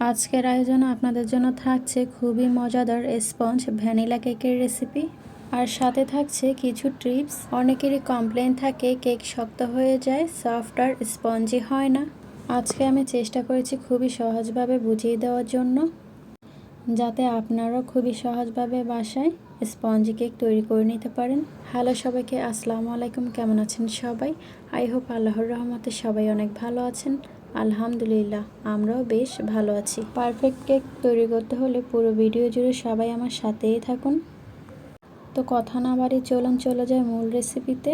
আজকের আয়োজনে আপনাদের জন্য থাকছে খুবই মজাদার স্পঞ্জ ভ্যানিলা কেকের রেসিপি। আর সাথে থাকছে কিছু ট্রিপস। অনেকেরই কমপ্লেন থাকে কেক শক্ত হয়ে যায়, সফট আর স্পঞ্জি হয় না। আজকে আমি চেষ্টা করেছি খুবই সহজভাবে বুঝিয়ে দেওয়ার জন্য, যাতে আপনারাও খুবই সহজভাবে বাসায় স্পঞ্জি কেক তৈরি করে নিতে পারেন। হ্যালো সবাইকে, আসসালামু আলাইকুম। কেমন আছেন সবাই? আই হোপ আল্লাহর রহমতে সবাই অনেক ভালো আছেন। আলহামদুলিল্লাহ, আমরাও বেশ ভালো আছি। পারফেক্ট কেক তৈরি করতে হলে পুরো ভিডিও জুড়ে সবাই আমার সাথেই থাকুন। তো কথা না বাড়ি চলুন চলে যায় মূল রেসিপিতে।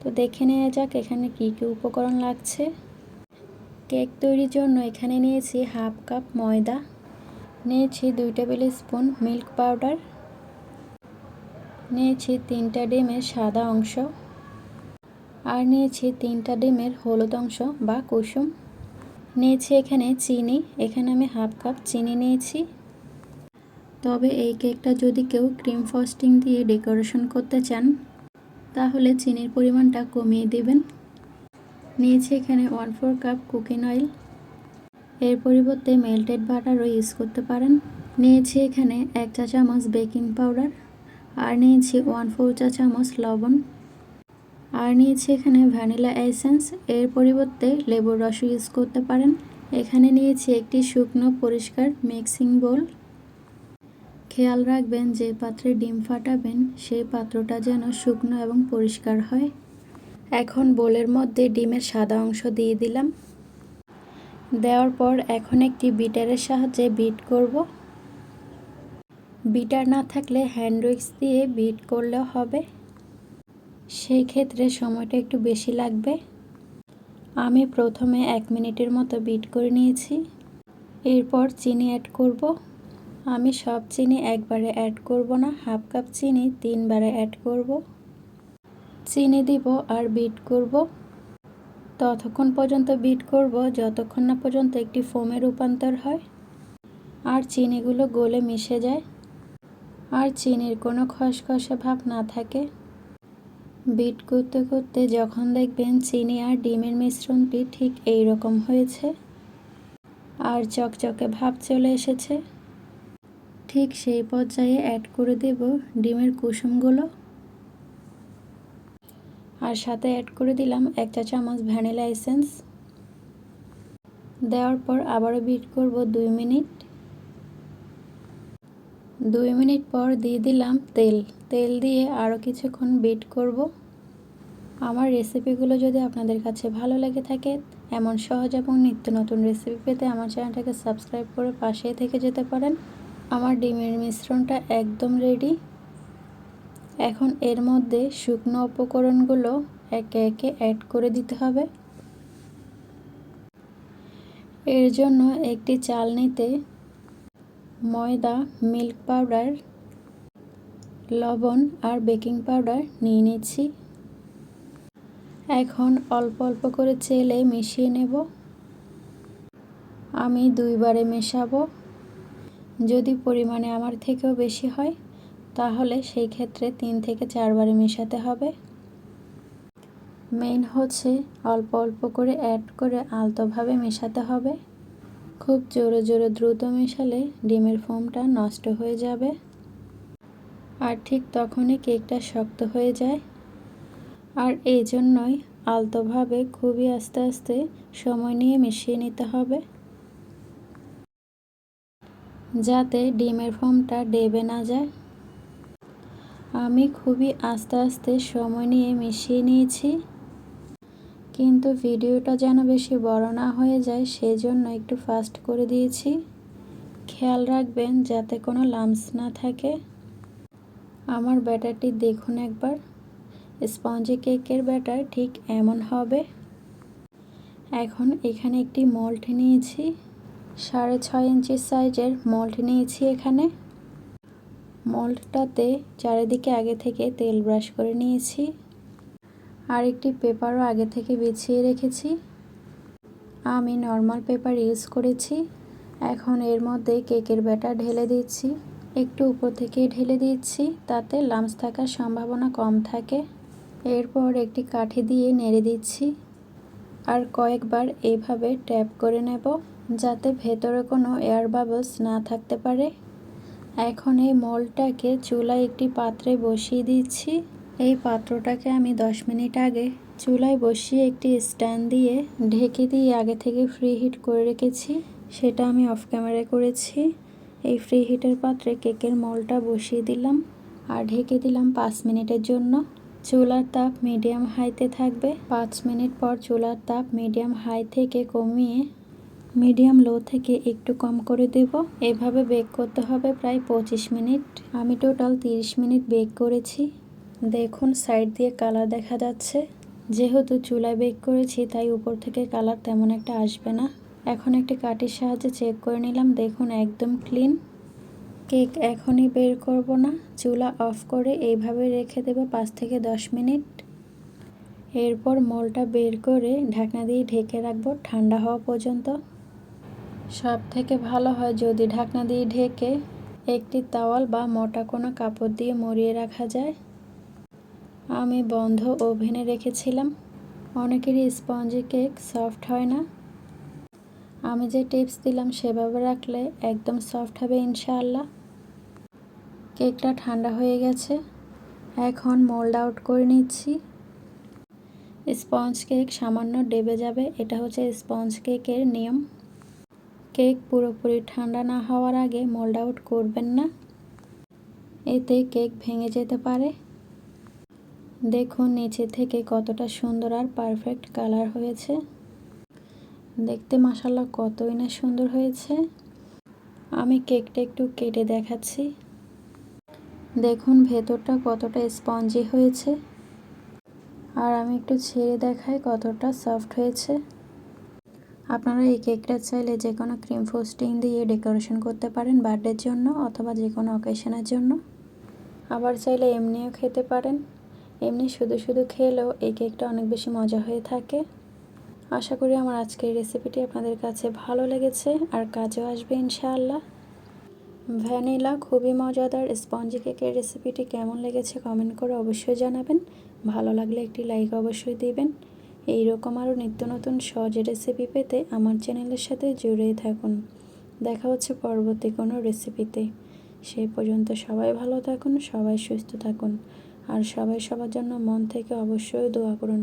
তো দেখে নেওয়া যাক এখানে কী কী উপকরণ লাগছে। কেক তৈরির জন্য এখানে নিয়েছি হাফ কাপ ময়দা, নিয়েছি দুই টেবিল স্পুন মিল্ক পাউডার, নিয়েছি তিনটা ডিমের সাদা অংশ, আর নিয়েছি তিনটা ডিমের হলুদ অংশ বা কুসুম। নিয়েছি এখানে চিনি। এখানে আমি হাফ কাপ চিনি নিয়েছি। তবে এই কেকটা যদি কেউ ক্রিম ফস্টিং দিয়ে ডেকোরেশন করতে চান, তাহলে চিনির পরিমাণটা কমিয়ে দেবেন। নিয়েছি এখানে one four cup cooking oil. এর পরিবর্তে মেল্টেড বাটারও ইউজ করতে পারেন। নিয়েছি এখানে এক চা চামচ বেকিং পাউডার। আর নিয়েছি ওয়ান ফোর চা চামচ লবণ। আর নিয়েছি এখানে ভ্যানিলা এসেন্স। এর পরিবর্তে লেবুর রস ইউজ করতে পারেন। এখানে নিয়েছি একটি শুকনো পরিষ্কার মিক্সিং বোল। খেয়াল রাখবেন যে পাত্রে ডিম ফাটাবেন, সেই পাত্রটা যেন শুকনো এবং পরিষ্কার হয়। এখন বোলের মধ্যে ডিমের সাদা অংশ দিয়ে দিলাম। দেওয়ার পর এখন একটি বিটারের সাহায্যে বিট করব। বিটার না থাকলে হ্যান্ড উইক্স দিয়ে বিট করলেও হবে। সেই ক্ষেত্রে সময়টা একটু বেশি লাগবে। আমি প্রথমে এক মিনিটের মতো বিট করে নিয়েছি। এরপর চিনি অ্যাড করব। আমি সব চিনি একবারে অ্যাড করব না হাফ কাপ চিনি তিনবারে অ্যাড করব। চিনি দিব আর বিট করব। ততক্ষণ পর্যন্ত বিট করব, যতক্ষণ না পর্যন্ত একটি ফোমে রূপান্তর হয়। আর চিনিগুলো গলে মিশে যায়। আর চিনির কোনো খসখসে ভাব না থাকে। বিট করতে করতে যখন দেখবেন চিনি আর ডিমের মিশ্রণটি ঠিক এই রকম হয়েছে আর চকচকে ভাব চলে এসেছে। ঠিক সেই পর্যায়ে অ্যাড করে দেব ডিমের কুসুমগুলো। আর সাথে অ্যাড করে দিলাম এক চা চামচ ভ্যানিলা এসেন্স। দেওয়ার পর আবারও বিট করব দুই মিনিট। দুই মিনিট পর দিয়ে দিলাম তেল। তেল দিয়ে আরও কিছুক্ষণ বিট করব। আমার রেসিপিগুলো যদি আপনাদের কাছে ভালো লেগে থাকে, এমন সহজ এবং নিত্য নতুন রেসিপি পেতে আমার চ্যানেলটাকে সাবস্ক্রাইব করে পাশেই থেকে যেতে পারেন। আমার ডিমের মিশ্রণটা একদম রেডি এখন এর মধ্যে শুকনো উপকরণগুলো একে একে অ্যাড করে দিতে হবে। এর জন্য একটি চালনিতে ময়দা মিল্ক পাউডার লবণ আর বেকিং পাউডার নিয়ে নিচ্ছি। এখন অল্প অল্প করে চেলে মিশিয়ে নেব। আমি দুইবারে মেশাবো। যদি পরিমাণে আমার থেকেও বেশি হয়, তাহলে সেই ক্ষেত্রে তিন থেকে চারবারে মেশাতে হবে। মেইন হচ্ছে অল্প অল্প করে অ্যাড করে আলতোভাবে মেশাতে হবে। খুব জোরে জোরে দ্রুত মেশালে ডিমের ফোমটা নষ্ট হয়ে যাবে। আর ঠিক তখনই কেকটা শক্ত হয়ে যায়। আর এই জন্যই আলতোভাবে খুবই আস্তে আস্তে সময় নিয়ে মিশিয়ে নিতে হবে। যাতে ডিমের ফোমটা ডেবে না যায়। আমি খুবই আস্তে আস্তে সময় নিয়ে মিশিয়ে নিয়েছি। কিন্তু ভিডিওটা যেন বেশি বড় না হয়ে যায়, সেজন্য একটু ফাস্ট করে দিয়েছি। খেয়াল রাখবেন যাতে কোনো লামস না থাকে। আমার ব্যাটারটি দেখুন একবার। স্পঞ্জি কেকের ব্যাটার ঠিক এমন হবে। এখন এখানে একটি মল্ট নিয়েছি। সাড়ে ছয় ইঞ্চি সাইজের মল্ট নিয়েছি এখানে। মল্টটাতে চারিদিকে আগে থেকে তেল ব্রাশ করে নিয়েছি। আর একটি পেপারও আগে থেকে বিছিয়ে রেখেছি। আমি নর্মাল পেপার ইউজ করেছি। এখন এর মধ্যে কেকের ব্যাটার ঢেলে দিচ্ছি। একটু উপর থেকে ঢেলে দিচ্ছি, তাতে লামস থাকার সম্ভাবনা কম থাকে। এরপর একটি কাঠি দিয়ে নেড়ে দিচ্ছি আর কয়েকবার এইভাবে ট্যাপ করে নেব যাতে ভেতরে কোনো এয়ার বাবলস না থাকতে পারে। এখন এই মলটাকে চুলায় একটি পাত্রে বসিয়ে দিচ্ছি। এই পাত্রটাকে আমি 10 মিনিট আগে চুলায় বসিয়ে একটি স্ট্যান্ড দিয়ে ঢেকে দিয়ে আগে থেকে ফ্রি হিট করে রেখেছি। সেটা আমি অফ ক্যামেরায় করেছি। এই ফ্রি হিটের পাত্রে কেকের মলটা বসিয়ে দিলাম আর ঢেকে দিলাম পাঁচ মিনিটের জন্য। চুলার তাপ মিডিয়াম হাইতে থাকবে। পাঁচ মিনিট পর চুলার তাপ মিডিয়াম হাই থেকে কমিয়ে মিডিয়াম লো থেকে একটু কম করে দেব। এভাবে বেক করতে হবে প্রায় পঁচিশ মিনিট। আমি টোটাল তিরিশ মিনিট বেক করেছি। দেখুন সাইড দিয়ে কালার দেখা যাচ্ছে। যেহেতু চুলায় বেক করেছি, তাই উপর থেকে কালার তেমন একটা আসবে না। এখন একটি কাঠির সাহায্যে চেক করে নিলাম। দেখুন, একদম ক্লিন কেক এখনই বের করব না। চুলা অফ করে এইভাবে রেখে দেবো পাঁচ থেকে দশ মিনিট। এরপর মলটা বের করে ঢাকনা দিয়ে ঢেকে রাখব ঠান্ডা হওয়া পর্যন্ত। সব থেকে ভালো হয় যদি ঢাকনা দিয়ে ঢেকে একটি তাওয়াল বা মোটা কোনো কাপড় দিয়ে মরিয়ে রাখা যায়। আমি বন্ধ ওভেনে রেখেছিলাম। অনেকেরই স্পঞ্জি কেক সফট হয় না। আমি যে টিপস দিলাম সেভাবে রাখলে একদম সফট হবে ইনশাআল্লাহ। কেকটা ঠান্ডা হয়ে গেছে। এখন মোল্ড আউট করে নিচ্ছি। স্পঞ্জ কেক সামান্য ডেবে যাবে। এটা হচ্ছে স্পঞ্জ কেকের নিয়ম। কেক পুরোপুরি ঠান্ডা না হওয়ার আগে মোল্ড আউট করবেন না। এতে কেক ভেঙে যেতে পারে। দেখুন নিচে থেকে কতটা সুন্দর আর পারফেক্ট কালার হয়েছে। দেখতে মাসাল্লাহ কতই না সুন্দর হয়েছে। আমি কেকটা একটু কেটে দেখাচ্ছি। দেখুন ভেতরটা কতটা স্পঞ্জি হয়েছে। আর আমি একটু ছেড়ে দেখাই কতটা সফট হয়েছে। আপনারা এই কেকটা চাইলে যে কোনো ক্রিম ফোস্টিং দিয়ে ডেকোরেশন করতে পারেন বার্থডের জন্য অথবা যে কোনো অকেশনের জন্য। আবার চাইলে এমনিও খেতে পারেন। এমনি শুধু শুধু খেলেও এই কেকটা অনেক বেশি মজা হয়ে থাকে। আশা করি আমার আজকের রেসিপিটি আপনাদের কাছে ভালো লেগেছে, আর কাজেও আসবে ইনশাআল্লাহ। ভ্যানিলা খুবই মজাদার স্পঞ্জি কেকের রেসিপিটি কেমন লেগেছে কমেন্ট করে অবশ্যই জানাবেন। ভালো লাগলে একটি লাইক অবশ্যই দিবেন। এই রকম আরও নিত্য নতুন সহজ রেসিপি পেতে আমার চ্যানেলের সাথে জুড়েই থাকুন। দেখা হচ্ছে পরবর্তী কোনো রেসিপিতে সেই পর্যন্ত সবাই ভালো থাকুন, সবাই সুস্থ থাকুন, আর সবাই সবার জন্য মন থেকে অবশ্যই দোয়া করুন।